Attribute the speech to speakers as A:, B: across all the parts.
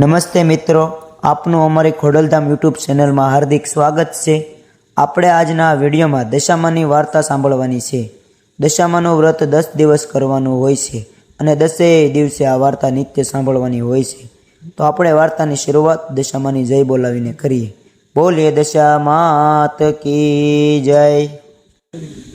A: નમસ્તે મિત્રો, આપનું અમારી ખોડલધામ યુટ્યુબ ચેનલમાં હાર્દિક સ્વાગત છે. આપણે આજના વિડીયોમાં દશામાની વાર્તા સાંભળવાની છે. દશામાનું વ્રત દસ દિવસ કરવાનું હોય છે અને દસેય દિવસે આ વાર્તા નિત્ય સાંભળવાની હોય છે. તો આપણે વાર્તાની શરૂઆત દશામાની જય બોલાવીને કરીએ. બોલીએ દશામાત કી જય.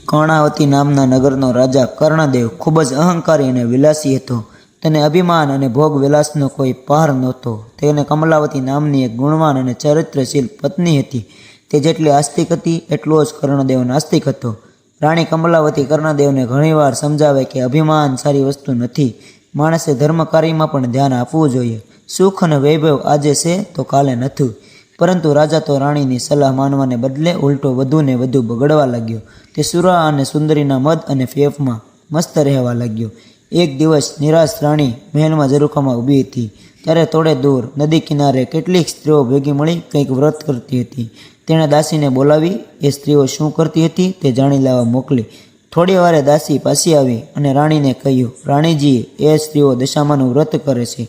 A: કર્ણાવતી નામના નગરનો રાજા કર્ણદેવ ખૂબ જ અહંકારી અને વિલાસી હતો. તેને અભિમાન અને ભોગ વિલાસનો કોઈ પાર નહોતો. તેને કમલાવતી નામની એક ગુણવાન અને ચરિત્રશીલ પત્ની હતી. તે જેટલી આસ્તિક હતી, એટલો જ કર્ણદેવ નાસ્તિક હતો. રાણી કમલાવતી કર્ણદેવને ઘણીવાર સમજાવે કે અભિમાન સારી વસ્તુ નથી. માણસે ધર્મકાર્યમાં પણ ધ્યાન આપવું જોઈએ. સુખ અને વૈભવ આજે છે તો કાલે નથી. પરંતુ રાજા તો રાણીની સલાહ માનવાને બદલે ઉલટો વધુ ને વધુ બગડવા લાગ્યો. તે સુરા અને સુંદરીના મદ અને ફેફમાં મસ્ત રહેવા લાગ્યો. એક દિવસ નિરાશ રાણી મહેલમાં ઝરૂખામાં ઊભી હતી. ત્યારે થોડે દૂર, નદી કિનારે કેટલીક સ્ત્રીઓ ભેગી મળી કંઈક વ્રત કરતી હતી. તેણે દાસીને બોલાવી, એ સ્ત્રીઓ શું કરતી હતી તે જાણી લેવા મોકલી. થોડી વારે દાસી પાછી આવી અને રાણીને કહ્યું રાણીજીએ એ સ્ત્રીઓ દશામાનું વ્રત કરે છે.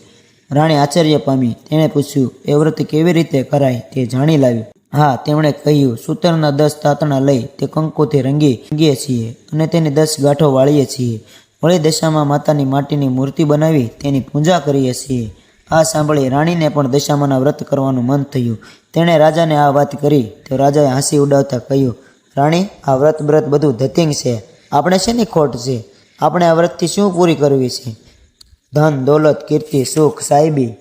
A: રાણી આશ્ચર્ય પામી. તેણે પૂછ્યું, એ વ્રત કેવી રીતે કરાય તે જાણી લાવ્યું. હા, તેમણે કહ્યું, સૂતરના દસ તાતણા લઈ તે કંકોથી રંગી, રંગીએ છીએ અને તેની દસ ગાંઠો વાળીએ છીએ. વળી દશામાં માતાની માટીની મૂર્તિ બનાવી તેની પૂજા કરીએ છીએ. આ સાંભળી રાણીને પણ દશામાના વ્રત કરવાનું મન થયું. તેણે રાજાને આ વાત કરી. તો રાજાએ હાંસી ઉડાવતા કહ્યું, રાણી, આ વ્રત વ્રત બધું ધતિંગ છે. આપણે શેની ખોટ છે? આપણે આ વ્રતથી શું પૂરી કરવી છે? ધન, દોલત, કીર્તિ, સુખ સાહેબી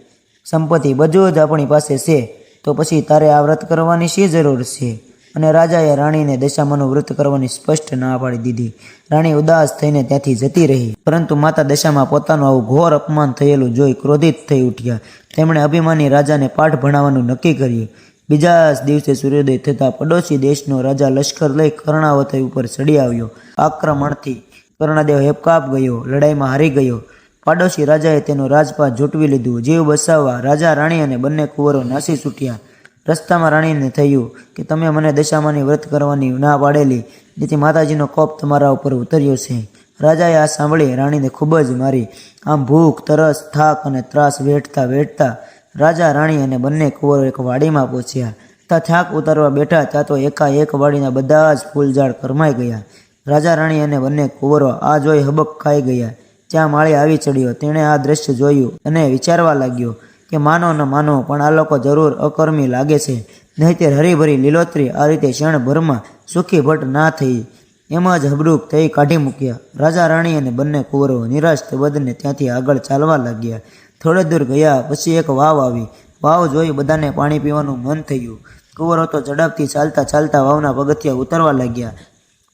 A: સંપત્તિ બધું જ આપણી પાસે છે. તો પછી તારે આ વ્રત કરવાની શી જરૂર છે? અને રાજાએ રાણીને દશામાનું વ્રત કરવાની સ્પષ્ટ ના પાડી દીધી. રાણી ઉદાસ થઈને ત્યાંથી જતી રહી. પરંતુ માતા દશામાં પોતાનું આવું ઘોર અપમાન થયેલું જોઈ ક્રોધિત થઈ ઉઠ્યા. તેમણે અભિમાની રાજાને પાઠ ભણાવવાનું નક્કી કર્યું. બીજા દિવસે સૂર્યોદય થતાં પડોશી દેશનો રાજા લશ્કર લઈ કર્ણાવતી ઉપર ચડી આવ્યો. આક્રમણથી કર્ણદેવ હેપકાપ ગયો, લડાઈમાં હારી ગયો. પાડોશી રાજાએ તેનો રાજપાટ ઝૂંટવી લીધું. જીવ બસાવવા રાજા, રાણી અને બંને કુંવરો નાસી છૂટ્યા. રસ્તામાં રાણીને થયું કે તમે મને દશામાની વ્રત કરવાની ના પાડેલી, જેથી માતાજીનો કોપ તમારા ઉપર ઉતર્યો છે. રાજાએ આ સાંભળી રાણીને ખૂબ જ મારી. આમ ભૂખ, તરસ, થાક અને ત્રાસ વેઠતા વેઠતા રાજા, રાણી અને બંને કુંવરો એક વાડીમાં પહોંચ્યા. ત્યાં થાક ઉતારવા બેઠા ત્યાં તો એકાએક વાડીના બધા જ ફૂલઝાડ કરમાઈ ગયા. રાજા, રાણી અને બંને કુંવરો આ જોઈ હબક ખાઈ ગયા. ત્યાં માળી આવી ચડ્યો, તેણે આ દ્રશ્ય જોયું અને વિચારવા લાગ્યો કે માનો ન માનો, પણ આ લોકો જરૂર અકર્મી લાગે છે. નહીંતર હરીભરી લીલોતરી આ રીતે ક્ષણભરમાં સુખી ભટ્ટ ના થઈ. એમ જ હબડુક થઈ કાઢી મૂક્યા. રાજા રાણી અને બંને કુંવરો નિરાશ બદને ત્યાંથી આગળ ચાલવા લાગ્યા. થોડે દૂર ગયા, પછી એક વાવ આવી. વાવ જોઈ બધાને પાણી પીવાનું મન થયું. કુંવરો તો ઝડપથી ચાલતા ચાલતા વાવના પગથિયા ઉતરવા લાગ્યા.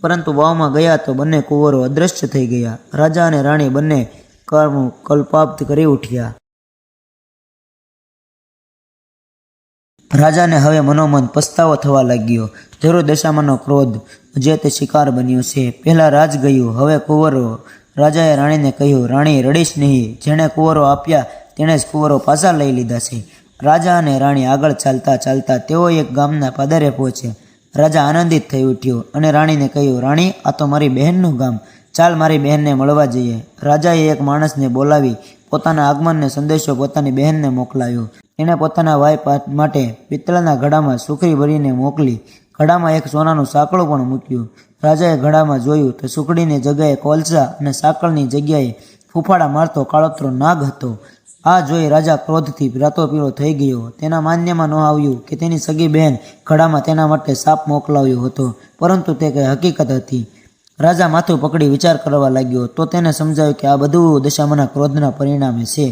A: પરંતુ વાવમાં ગયા તો બંને કુંવરો અદ્રશ્ય થઈ ગયા. રાજા અને રાણી બંને કર્મ કલ્પાપ્ત કરી ઉઠ્યા. રાજાને હવે મનોમન પસ્તાવો થવા લાગ્યો. જરૂર દશામાંનો ક્રોધ જે તે શિકાર બન્યો છે. પહેલાં રાજ ગયું, હવે કુંવરો. રાજાએ રાણીને કહ્યું, રાણી, રડીશ નહીં. જેણે કુંવરો આપ્યા, તેણે જ કુંવરો પાછા લઈ લીધા છે. રાજા અને રાણી આગળ ચાલતા ચાલતા તેઓ એક ગામના પાદરે પહોંચ્યા. રાજા આનંદિત થઈ ઉઠ્યો અને રાણીને કહ્યું, રાણી, આ તો મારી બહેનનું ગામ. ચાલ મારી બહેનને મળવા જઈએ. રાજાએ એક માણસને બોલાવી પોતાના આગમનને સંદેશો પોતાની બહેનને મોકલાયો. એણે પોતાના વાય માટે પિત્તળના ઘડામાં સુખડી ભરીને મોકલી. ઘડામાં એક સોનાનું સાંકળું પણ મૂક્યું. રાજાએ ઘડામાં જોયું તો સુખડીની જગ્યાએ કોલસા અને સાંકળની જગ્યાએ ફૂફાડા મારતો કાળોતરો નાગ હતો. આ જોઈ રાજા ક્રોધથી રાતો પીળો થઈ ગયો. તેના માન્યમાં ન આવ્યું કે તેની સગી બહેન ઘડામાં તેના માટે સાપ મોકલાવ્યો હતો, પરંતુ તે કંઈ હકીકત હતી. રાજા માથું પકડી વિચાર કરવા લાગ્યો, તો તેને સમજાયું કે આ બધું દશામાના ક્રોધના પરિણામે છે.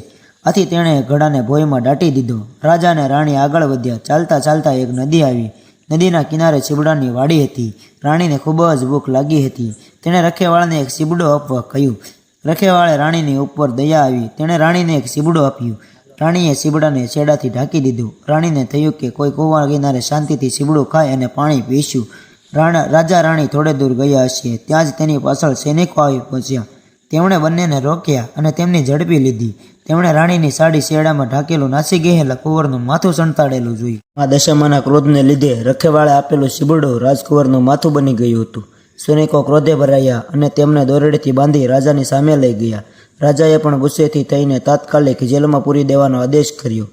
A: આથી તેણે ઘડાને ભોયમાં દાટી દીધો. રાજા અને રાણી આગળ વધ્યા. ચાલતા ચાલતા એક નદી આવી. નદીના કિનારે ચીબડાની વાડી હતી. રાણીને ખૂબ જ ભૂખ લાગી હતી. તેણે રખેવાળાને એક સીબડો આપવા કહ્યું. રખેવાળે રાણીની ઉપર દયા આવી. તેણે રાણીને એક ચીબડો આપ્યું. રાણીએ સીબડાને છેડાથી ઢાંકી દીધું. રાણીને થયું કે કોઈ કુવા કિનારે શાંતિથી સીબડું ખાય અને પાણી પીશું. રાણા, રાજા રાણી થોડે દૂર ગયા હશે. ત્યાં જ તેની પાછળ સૈનિકો આવી પહોંચ્યા. તેમણે બંનેને રોક્યા અને તેમની ઝડપી લીધી. તેમણે રાણીની સાડી શેડામાં ઢાંકેલું નાસી ગયેલા કુંવરનું માથું સંતાડેલું જોયું. આ દશામાના ક્રોધને લીધે રખેવાળે આપેલું શીબડું રાજકુંવરનું માથું બની ગયું હતું. સૈનિકો ક્રોધે ભરાયા અને તેમને દોરડીથી બાંધી રાજાની સામે લઈ ગયા. રાજાએ પણ ગુસ્સેથી થઈને તાત્કાલિક જેલમાં પૂરી દેવાનો આદેશ કર્યો.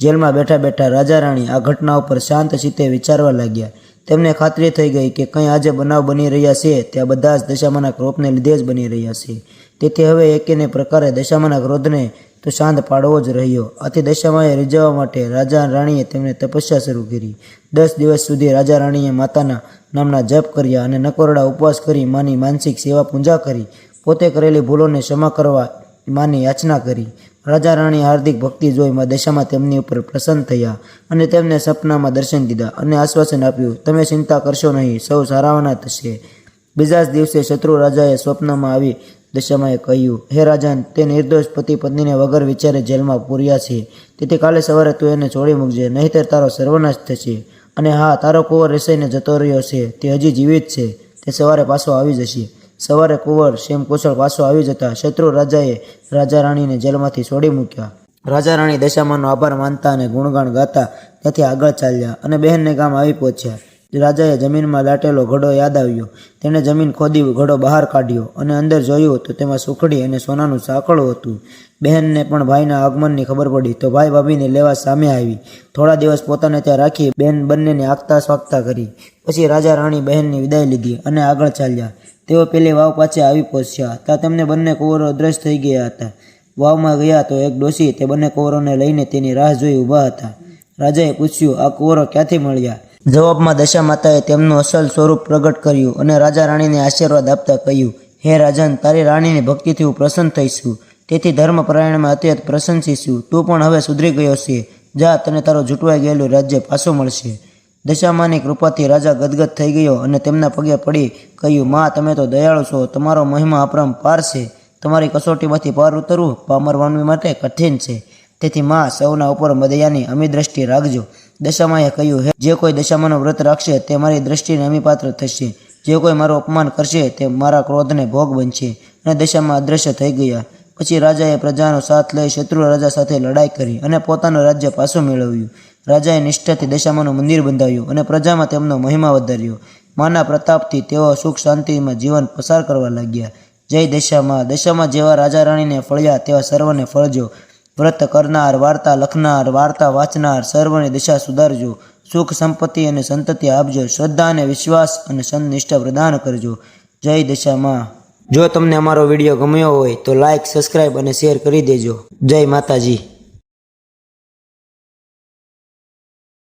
A: જેલમાં બેઠા બેઠા રાજા રાણી આ ઘટના ઉપર શાંત ચિત્તે વિચારવા લાગ્યા. તેમને ખાતરી થઈ ગઈ કે કંઈ આજે બનાવ બની રહ્યા છે ત્યાં બધા જ દશામાના ક્રોપને લીધે જ બની રહ્યા છે. તેથી હવે એકેને પ્રકારે દશામાના ક્રોધને તો શાંત પાડવો જ રહ્યો. આથી દશામાએ રીઝવવા માટે રાજા રાણીએ તેમને તપસ્યા શરૂ કરી. દસ દિવસ સુધી રાજા રાણીએ માતાના નામના જપ કર્યા અને નકોરડા ઉપવાસ કરી માની માનસિક સેવા પૂજા કરી. પોતે કરેલી ભૂલોને ક્ષમા કરવા માની યાચના કરી. રાજા રાણી હાર્દિક ભક્તિ જોઈ દશામાં તેમની ઉપર પ્રસન્ન થયા અને તેમને સપનામાં દર્શન દીધા અને આશ્વાસન આપ્યું, તમે ચિંતા કરશો નહીં, સૌ સારાવાના થશે. બીજા જ દિવસે શત્રુ રાજાએ સ્વપ્નમાં આવી દશામાએ કહ્યું, હે રાજન, તે નિર્દોષ પતિ પત્નીને વગર વિચારે જેલમાં પૂર્યા છે. તેથી કાલે સવારે તું એને છોડી મૂકજે, નહીંતર તારો સર્વનાશ થશે. અને હા, તારો કુંવર રસાઈને જતો રહ્યો છે, તે હજી જીવિત છે, તે સવારે પાછો આવી જશે. સવારે કુંવર શેમ કુશળ પાછો આવી જતા શત્રુ રાજાએ રાજા રાણીને જેલમાંથી છોડી મૂક્યા. રાજા રાણી દશામાનો આભાર માનતા અને ગુણગાન ગાતા ત્યાંથી આગળ ચાલ્યા અને બહેનને ગામ આવી પહોંચ્યા. રાજાએ જમીનમાં દાટેલો ઘડો યાદ આવ્યો. તેણે જમીન ખોદી, ઘડો બહાર કાઢ્યો અને અંદર જોયું તો તેમાં સુખડી અને સોનાનું સાંકળું હતું. બહેનને પણ ભાઈના આગમનની ખબર પડી તો ભાઈ ભાભીને લેવા સામે આવી. થોડા દિવસ પોતાને ત્યાં રાખી બહેન બંનેને આગતા સ્વાગતા કરી. પછી રાજા રાણી બહેનની વિદાય લીધી અને આગળ ચાલ્યા. તેઓ પેલી વાવ પાછે આવી પહોંચ્યા ત્યાં તેમને બંને કુંવરો અદ્રશ્ય થઈ ગયા હતા. વાવમાં ગયા તો એક ડોસી તે બંને કુંવરોને લઈને તેની રાહ જોઈ ઊભા હતા. રાજાએ પૂછ્યું, આ કુંવરો ક્યાંથી મળ્યા? જવાબમાં દશા માતાએ તેમનું અસલ સ્વરૂપ પ્રગટ કર્યું અને રાજા રાણીને આશીર્વાદ આપતા કહ્યું, હે રાજન, તારી રાણીની ભક્તિથી હું પ્રસન્ન થઈશું તેથી ધર્મપરાયણમાં અત્યંત પ્રશંસીશું તું પણ હવે સુધરી ગયો છે. જા, તને તારો જૂટવાઈ ગયેલું રાજ્ય પાછું મળશે. દશામાની કૃપાથી રાજા ગદગદ થઈ ગયો અને તેમના પગે પડી કહ્યું, માં, તમે તો દયાળુ છો. તમારો મહિમા અપરમ પાર છે. તમારી કસોટીમાંથી પાર ઉતરવું પામર વાનવી માટે કઠિન છે. તેથી, માં, સૌના ઉપર મદયાની અમી દ્રષ્ટિ રાખજો. દશામાએ કહ્યું, હે, જે કોઈ દશામાનું વ્રત રાખશે, તે મારી દ્રષ્ટિને અમીપાત્ર થશે. જે કોઈ મારું અપમાન કરશે, તે મારા ક્રોધને ભોગ બનશે. અને દશામાં અદ્રશ્ય થઈ ગયા. પછી રાજાએ પ્રજાનો સાથ લઈ શત્રુ રાજા સાથે લડાઈ કરી અને પોતાનું રાજ્ય પાછું મેળવ્યું. રાજાએ નિષ્ઠાથી દશામાનું મંદિર બંધાવ્યું અને પ્રજામાં તેમનો મહિમા વધાર્યો. માના પ્રતાપથી તેઓ સુખ શાંતિમાં જીવન પસાર કરવા લાગ્યા. જય દશામાં. દશામાં જેવા રાજા રાણીને ફળ્યા, તેવા સર્વને ફળજો. વ્રત કરનાર, વાર્તા લખનાર, વાર્તા વાંચનાર સર્વની દિશા સુધારજો. સુખ સંપત્તિ અને સંતતિ આપજો. શ્રદ્ધા અને વિશ્વાસ અને સંનિષ્ઠા પ્રદાન કરજો. જય દશામાં. જો તમને અમારો વીડિયો ગમ્યો હોય તો લાઈક સબસ્ક્રાઈબ અને શેર કરી દેજો. જય માતાજી.